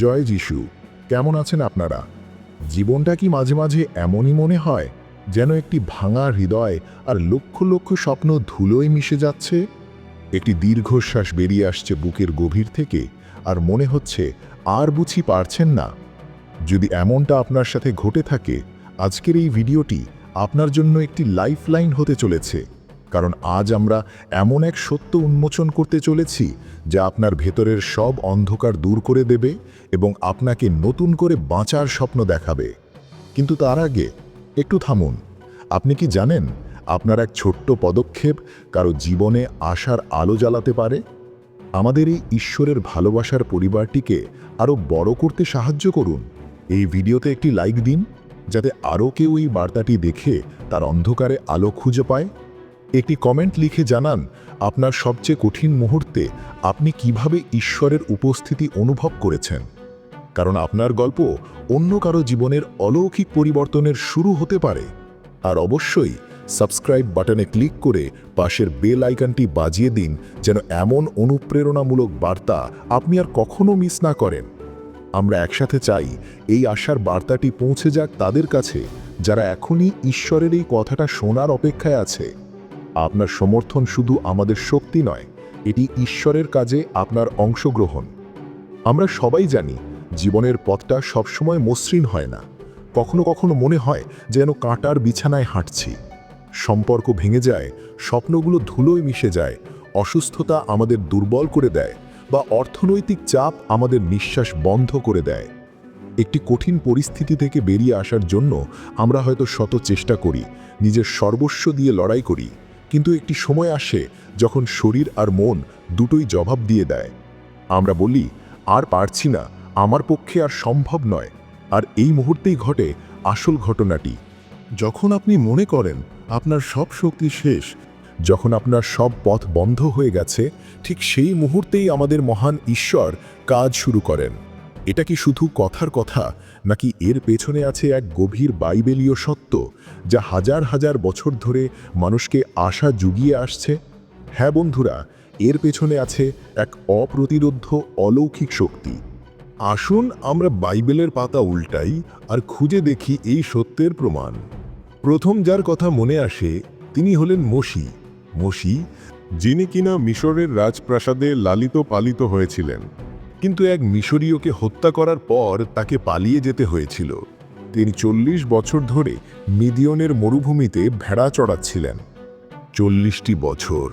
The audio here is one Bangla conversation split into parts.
জয় যিশু। কেমন আছেন আপনারা? জীবনটা কি মাঝে মাঝে এমনই মনে হয়, যেন একটি ভাঙা হৃদয় আর লক্ষ লক্ষ স্বপ্ন ধুলোয় মিশে যাচ্ছে? একটি দীর্ঘশ্বাস বেরিয়ে আসছে বুকের গভীর থেকে আর মনে হচ্ছে আর বুঝি পারছেন না। যদি এমনটা আপনার সাথে ঘটে থাকে, আজকের এই ভিডিওটি আপনার জন্য একটি লাইফলাইন হতে চলেছে। কারণ আজ আমরা এমন এক সত্য উন্মোচন করতে চলেছি যা আপনার ভেতরের সব অন্ধকার দূর করে দেবে এবং আপনাকে নতুন করে বাঁচার স্বপ্ন দেখাবে। কিন্তু তার আগে একটু থামুন। আপনি কি জানেন আপনার এক ছোট্ট পদক্ষেপ কারও জীবনে আশার আলো জ্বালাতে পারে? আমাদের এই ঈশ্বরের ভালোবাসার পরিবারটিকে আরও বড় করতে সাহায্য করুন। এই ভিডিওতে একটি লাইক দিন, যাতে আরও কেউ এই বার্তাটি দেখে তার অন্ধকারে আলো খুঁজে পায়। একটি কমেন্ট লিখে জানান, আপনার সবচেয়ে কঠিন মুহূর্তে আপনি কীভাবে ঈশ্বরের উপস্থিতি অনুভব করেছেন? কারণ আপনার গল্প অন্য কারও জীবনের অলৌকিক পরিবর্তনের শুরু হতে পারে। আর অবশ্যই সাবস্ক্রাইব বাটনে ক্লিক করে পাশের বেল আইকনটি বাজিয়ে দিন, যেন এমন অনুপ্রেরণামূলক বার্তা আপনি আর কখনো মিস না করেন। আমরা একসাথে চাই এই আশার বার্তাটি পৌঁছে যাক তাদের কাছে, যারা এখনই ঈশ্বরের এই কথাটা শোনার অপেক্ষায় আছে। আপনার সমর্থন শুধু আমাদের শক্তি নয়, এটি ঈশ্বরের কাজে আপনার অংশগ্রহণ। আমরা সবাই জানি, জীবনের পথটা সবসময় মসৃণ হয় না। কখনো কখনো মনে হয় যেন কাঁটার বিছানায় হাঁটছি। সম্পর্ক ভেঙে যায়, স্বপ্নগুলো ধুলোয় মিশে যায়, অসুস্থতা আমাদের দুর্বল করে দেয় বা অর্থনৈতিক চাপ আমাদের নিঃশ্বাস বন্ধ করে দেয়। একটি কঠিন পরিস্থিতি থেকে বেরিয়ে আসার জন্য আমরা হয়তো শত চেষ্টা করি, নিজের সর্বস্ব দিয়ে লড়াই করি। কিন্তু একটি সময় আসে যখন শরীর আর মন দুটোই জবাব দিয়ে দেয়। আমরা বলি, আর পারছি না, আমার পক্ষে আর সম্ভব নয়। আর এই মুহূর্তেই ঘটে আসল ঘটনাটি। যখন আপনি মনে করেন আপনার সব শক্তি শেষ, যখন আপনার সব পথ বন্ধ হয়ে গেছে, ঠিক সেই মুহূর্তেই আমাদের মহান ঈশ্বর কাজ শুরু করেন। এটা কি শুধু কথার কথা, নাকি এর পেছনে আছে এক গভীর বাইবেলীয় সত্য, যা হাজার হাজার বছর ধরে মানুষকে আশা জুগিয়ে আসছে? হ্যাঁ বন্ধুরা, এর পেছনে আছে এক অপ্রতিরোধ্য অলৌকিক শক্তি। আসুন আমরা বাইবেলের পাতা উল্টাই আর খুঁজে দেখি এই সত্যের প্রমাণ। প্রথম যার কথা মনে আসে, তিনি হলেন মসি। মসি, যিনি কিনা মিশরের রাজপ্রাসাদে লালিত পালিত হয়েছিলেন। কিন্তু এক মিশরীয়কে হত্যা করার পর তাকে পালিয়ে যেতে হয়েছিল। তিনি চল্লিশ বছর ধরে মিদিয়নের মরুভূমিতে ভেড়া চড়াচ্ছিলেন। চল্লিশটি বছর।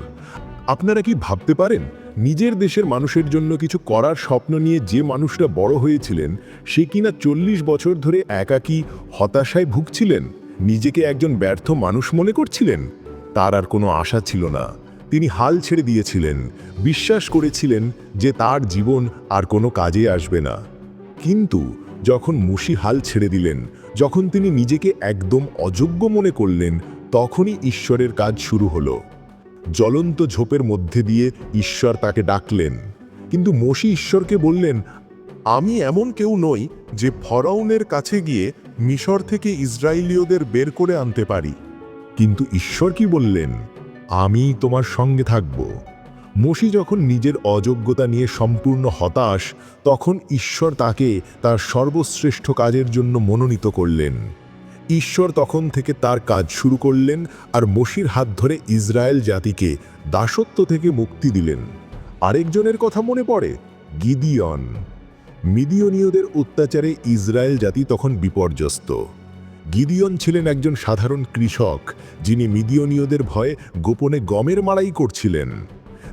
আপনারা কি ভাবতে পারেন, নিজের দেশের মানুষের জন্য কিছু করার স্বপ্ন নিয়ে যে মানুষটা বড় হয়েছিলেন, সে কিনা চল্লিশ বছর ধরে একাকী, হতাশায় ভুগছিলেন? নিজেকে একজন ব্যর্থ মানুষ মনে করছিলেন? তার আর কোনো আশা ছিল না। তিনি হাল ছেড়ে দিয়েছিলেন, বিশ্বাস করেছিলেন যে তার জীবন আর কোনো কাজে আসবে না। কিন্তু যখন মুশি হাল ছেড়ে দিলেন, যখন তিনি নিজেকে একদম অযোগ্য মনে করলেন, তখনই ঈশ্বরের কাজ শুরু হলো। জ্বলন্ত ঝোপের মধ্যে দিয়ে ঈশ্বর তাকে ডাকলেন। কিন্তু মসি ঈশ্বরকে বললেন, আমি এমন কেউ নই যে ফরাউনের কাছে গিয়ে মিশর থেকে ইসরায়েলীয়দের বের করে আনতে পারি। কিন্তু ঈশ্বর কি বললেন? আমি তোমার সঙ্গে থাকব। মসি যখন নিজের অযোগ্যতা নিয়ে সম্পূর্ণ হতাশ, তখন ঈশ্বর তাকে তার সর্বশ্রেষ্ঠ কাজের জন্য মনোনীত করলেন। ঈশ্বর তখন থেকে তার কাজ শুরু করলেন আর মসির হাত ধরে ইসরায়েল জাতিকে দাসত্ব থেকে মুক্তি দিলেন। আরেকজনের কথা মনে পড়ে? গিদিয়ন। মিদিয়নীয়দের অত্যাচারে ইসরায়েল জাতি তখন বিপর্যস্ত। গিদিয়ন ছিলেন একজন সাধারণ কৃষক, যিনি মিদিয়নীয়দের ভয়ে গোপনে গমের মাড়াই করছিলেন।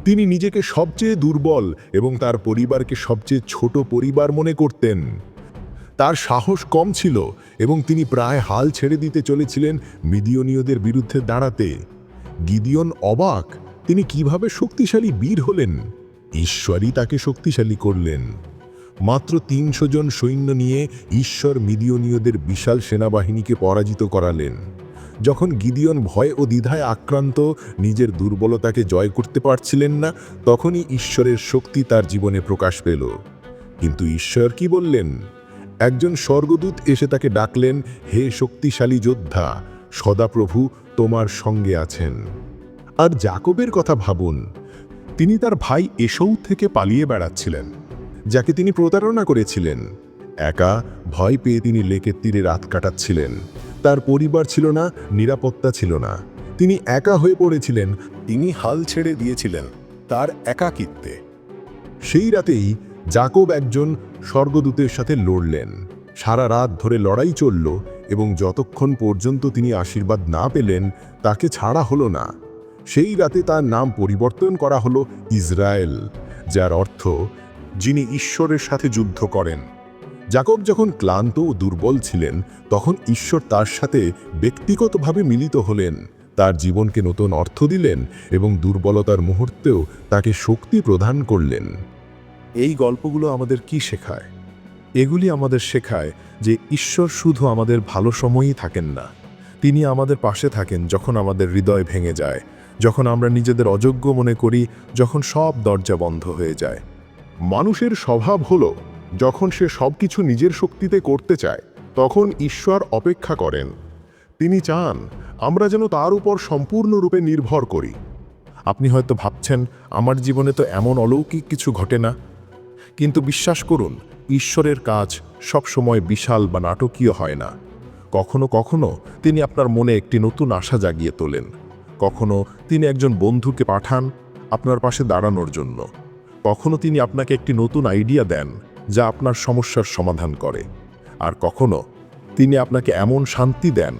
তিনি নিজেকে সবচেয়ে দুর্বল এবং তার পরিবারকে সবচেয়ে ছোট পরিবার মনে করতেন। তার সাহস কম ছিল এবং তিনি প্রায় হাল ছেড়ে দিতে চলেছিলেন মিদিয়নীয়দের বিরুদ্ধে দাঁড়াতে। গিদিয়ন অবাক, তিনি কীভাবে শক্তিশালী বীর হলেন। ঈশ্বরই তাকে শক্তিশালী করলেন। মাত্র তিনশো জন সৈন্য নিয়ে ঈশ্বর মিদিয়নীয়দের বিশাল সেনাবাহিনীকে পরাজিত করালেন। যখন গিদিয়ন ভয় ও দ্বিধায় আক্রান্ত, নিজের দুর্বলতাকে জয় করতে পারছিলেন না, তখনই ঈশ্বরের শক্তি তার জীবনে প্রকাশ পেল। কিন্তু ঈশ্বর কি বললেন? একজন স্বর্গদূত এসে তাকে ডাকলেন, হে শক্তিশালী যোদ্ধা, সদাপ্রভু তোমার সঙ্গে আছেন। আর জাকবের কথা ভাবুন, তিনি তার ভাই এসৌ থেকে পালিয়ে বেড়াচ্ছিলেন। যাকে তিনি প্রতারণা করেছিলেন। একা ভয় পেয়ে তিনি লেকের তীরে রাত কাটাচ্ছিলেন। তার পরিবার ছিল না, নিরাপত্তা ছিল না। তিনি একা হয়ে পড়েছিলেন, তিনি হাল ছেড়ে দিয়েছিলেন তার একাকিত্বে। সেই রাতেই জাকব একজন স্বর্গদূতের সাথে লড়লেন। সারা রাত ধরে লড়াই চলল এবং যতক্ষণ পর্যন্ত তিনি আশীর্বাদ না পেলেন, তাকে ছাড়া হলো না। সেই রাতে তার নাম পরিবর্তন করা হলো ইসরায়েল, যার অর্থ যিনি ঈশ্বরের সাথে যুদ্ধ করেন। জাকব যখন ক্লান্ত ও দুর্বল ছিলেন, তখন ঈশ্বর তার সাথে ব্যক্তিগতভাবে মিলিত হলেন। তার জীবনকে নতুন অর্থ দিলেন এবং দুর্বলতার মুহূর্তেও তাকে শক্তি প্রদান করলেন। এই গল্পগুলো আমাদের কি শেখায়? এগুলি আমাদের শেখায় যে ঈশ্বর শুধু আমাদের ভালো সময়ই থাকেন না। তিনি আমাদের পাশে থাকেন যখন আমাদের হৃদয় ভেঙে যায়, যখন আমরা নিজেদের অযোগ্য মনে করি, যখন সব দরজা বন্ধ হয়ে যায়। মানুষের স্বভাব হল, যখন সে সবকিছু নিজের শক্তিতে করতে চায়, তখন ঈশ্বর অপেক্ষা করেন। তিনি চান, আমরা যেন তার উপর সম্পূর্ণরূপে নির্ভর করি। আপনি হয়তো ভাবছেন, আমার জীবনে তো এমন অলৌকিক কিছু ঘটে না। কিন্তু বিশ্বাস করুন, ঈশ্বরের কাজ সবসময় বিশাল বা নাটকীয় হয় না। কখনো কখনো তিনি আপনার মনে একটি নতুন আশা জাগিয়ে তোলেন। কখনো তিনি একজন বন্ধুকে পাঠান আপনার পাশে দাঁড়ানোর জন্য। কখনো তিনি আপনাকে একটি নতুন আইডিয়া দেন যা আপনার সমস্যার সমাধান করে। আর কখনো তিনি আপনাকে এমন শান্তি দেন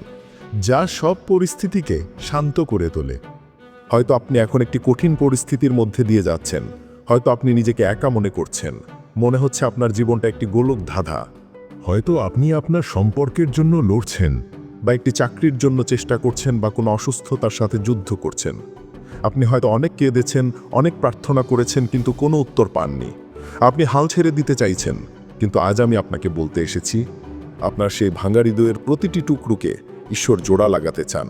যা সব পরিস্থিতিকে শান্ত করে তোলে। হয়তো আপনি এখন একটি কঠিন পরিস্থিতির মধ্যে দিয়ে যাচ্ছেন, হয়তো আপনি নিজেকে একা মনে করছেন, মনে হচ্ছে আপনার জীবনটা একটি গোলক ধাঁধা। হয়তো আপনি আপনার সম্পর্কের জন্য লড়ছেন বা একটি চাকরির জন্য চেষ্টা করছেন বা কোনো অসুস্থতার সাথে যুদ্ধ করছেন। আপনি হয়তো অনেক কেঁদেছেন, অনেক প্রার্থনা করেছেন, কিন্তু কোনো উত্তর পাননি। আপনি হাল ছেড়ে দিতে চাইছেন, কিন্তু আজ আমি আপনাকে বলতে এসেছি, আপনার সেই ভাঙা হৃদয়ের প্রতিটি টুকরুকে ঈশ্বর জোড়া লাগাতে চান।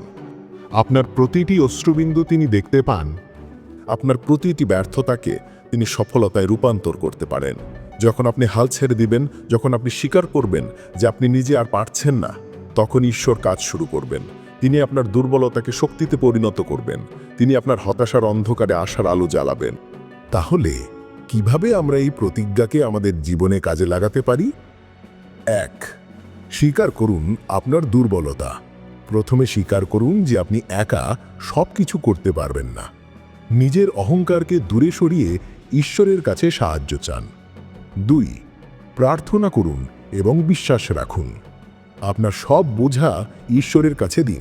আপনার প্রতিটি অশ্রুবিন্দু তিনি দেখতে পান, আপনার প্রতিটি ব্যর্থতাকে তিনি সফলতায় রূপান্তর করতে পারেন। যখন আপনি হাল ছেড়ে দিবেন, যখন আপনি স্বীকার করবেন যে আপনি নিজে আর পারছেন না তখন ঈশ্বর কাজ শুরু করবেন। তিনি আপনার দুর্বলতাকে শক্তিতে পরিণত করবেন। তিনি আপনার হতাশার অন্ধকারে আশার আলো জ্বালাবেন। তাহলে, কীভাবে আমরা এই প্রতিজ্ঞাকে আমাদের জীবনে কাজে লাগাতে পারি? এক, স্বীকার করুন আপনার দুর্বলতা। প্রথমে স্বীকার করুন যে আপনি একা সব কিছু করতে পারবেন না। নিজের অহংকারকে দূরে সরিয়ে ঈশ্বরের কাছে সাহায্য চান। দুই, প্রার্থনা করুন এবং বিশ্বাস রাখুন। আপনার সব বোঝা ঈশ্বরের কাছে দিন।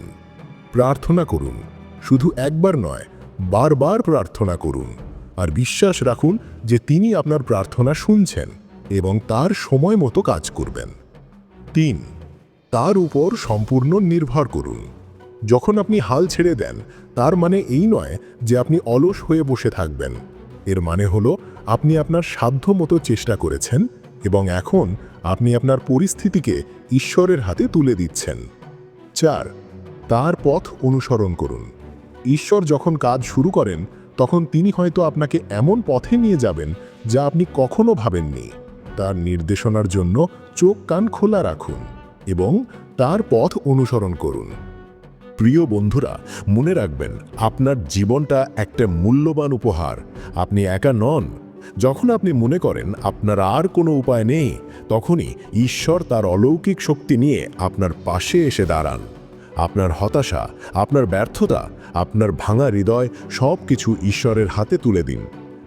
প্রার্থনা করুন। শুধু একবার নয়, বারবার প্রার্থনা করুন। আর বিশ্বাস রাখুন যে তিনি আপনার প্রার্থনা শুনছেন এবং তার সময় মতো কাজ করবেন। তিন, তার উপর সম্পূর্ণ নির্ভর করুন। যখন আপনি হাল ছেড়ে দেন, তার মানে এই নয় যে আপনি অলস হয়ে বসে থাকবেন। এর মানে হলো, আপনি আপনার সাধ্য মতো চেষ্টা করেছেন এবং এখন আপনি আপনার পরিস্থিতিকে ঈশ্বরের হাতে তুলে দিচ্ছেন। চার, তার পথ অনুসরণ করুন। ঈশ্বর যখন কাজ শুরু করেন, তখন তিনি হয়তো আপনাকে এমন পথে নিয়ে যাবেন যা আপনি কখনো ভাবেননি। তার নির্দেশনার জন্য চোখ কান খোলা রাখুন এবং তার পথ অনুসরণ করুন। প্রিয় বন্ধুরা, মনে রাখবেন, আপনার জীবনটা একটা মূল্যবান উপহার। আপনি একা নন। যখন আপনি মনে করেন আপনার আর কোনো উপায় নেই তখনই ঈশ্বর তার অলৌকিক শক্তি নিয়ে আপনার পাশে এসে দাঁড়ান। আপনার হতাশা, আপনার ব্যর্থতা, আপনার ভাঙা হৃদয় সব কিছু ঈশ্বরের হাতে তুলে দিন।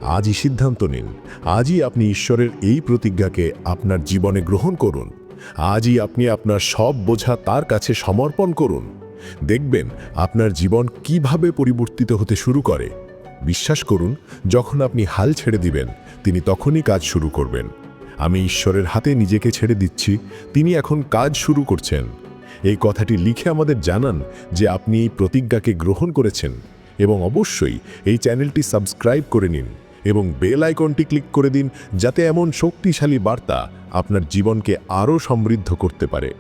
আজই সিদ্ধান্ত নিন। আজই আপনি ঈশ্বরের এই প্রতিজ্ঞাকে আপনার জীবনে গ্রহণ করুন। আজই আপনি আপনার সব বোঝা তার কাছে সমর্পণ করুন। দেখবেন আপনার জীবন কীভাবে পরিবর্তিত হতে শুরু করে। বিশ্বাস করুন, যখন আপনি হাল ছেড়ে দিবেন, তিনি তখনই কাজ শুরু করবেন। আমি ঈশ্বরের হাতে নিজেকে ছেড়ে দিচ্ছি, তিনি এখন কাজ শুরু করছেন। এই কথাটি লিখে আমাদের জানান যে আপনি এই প্রতিজ্ঞাকে গ্রহণ করেছেন এবং অবশ্যই এই চ্যানেলটি সাবস্ক্রাইব করে নিন এবং বেল আইকনটি ক্লিক করে দিন যাতে এমন শক্তিশালী বার্তা আপনার জীবনকে আরও সমৃদ্ধ করতে পারে।